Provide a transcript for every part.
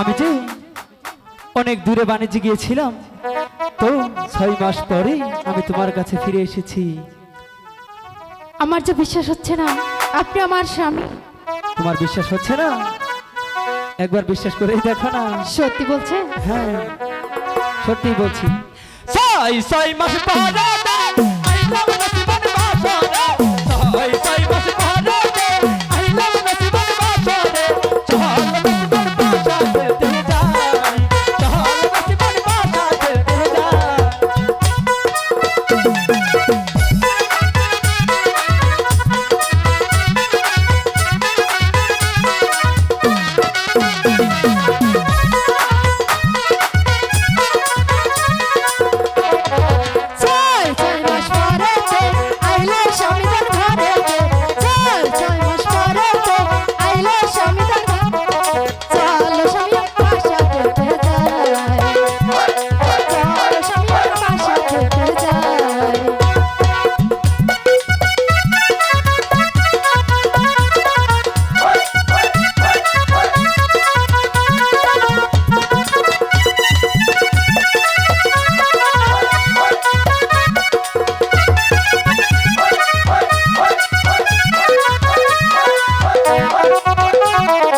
আমি যে অনেক দূরে বাণিজ্যে গিয়েছিলাম তো ছয় মাস পরে আমি তোমার কাছে ফিরে এসেছি। আমার যে বিশ্বাস হচ্ছে না আপনি আমার স্বামী। তোমার বিশ্বাস হচ্ছে না? একবার বিশ্বাস করেই দেখো না। সত্যি বলছে? হ্যাঁ সত্যি বলছি। ছয় ছয় মাস পরে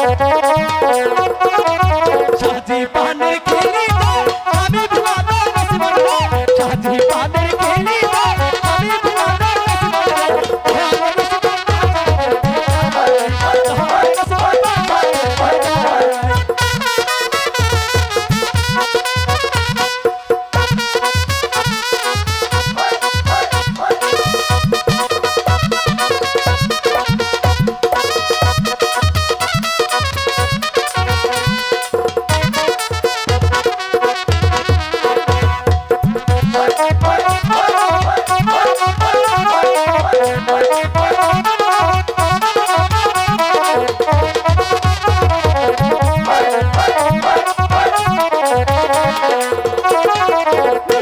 Thank you.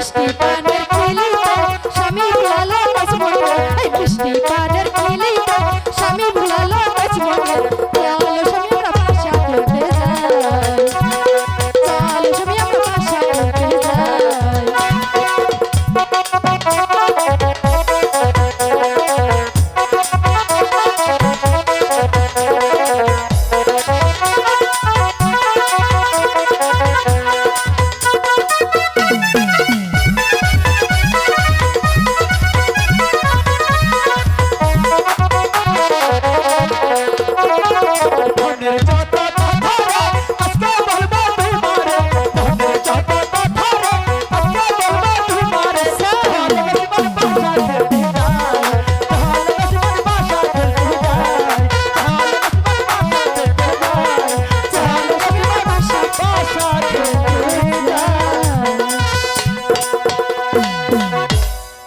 Stefani.